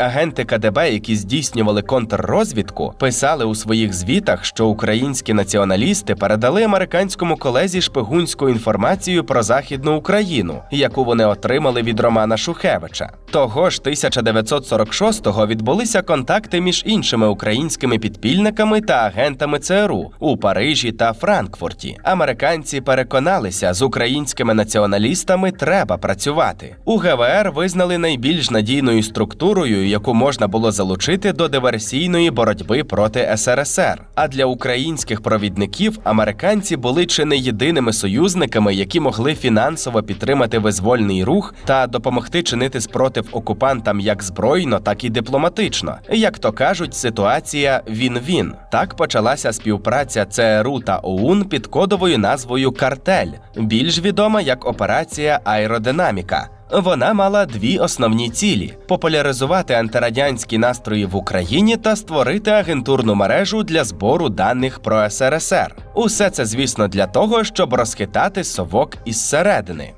Агенти КДБ, які здійснювали контррозвідку, писали у своїх звітах, що українські націоналісти передали американському колезі шпигунську інформацію про західну Україну, яку вони отримали від Романа Шухевича. Того ж 1946-го відбулися контакти між іншими українськими підпільниками та агентами ЦРУ у Парижі та Франкфурті. Американці переконалися, з українськими націоналістами треба працювати. У ГВР визнали найбільш надійною структурою, яку можна було залучити до диверсійної боротьби проти СРСР. А для українських провідників американці були чи не єдиними союзниками, які могли фінансово підтримати визвольний рух та допомогти чинити спротив окупантам як збройно, так і дипломатично. Як то кажуть, ситуація він-він. Так почалася співпраця ЦРУ та ОУН під кодовою назвою Картель, більш відома як операція Аеродинаміка. Вона мала дві основні цілі: популяризувати антирадянські настрої в Україні та створити агентурну мережу для збору даних про СРСР. Усе це, звісно, для того, щоб розхитати совок із середини.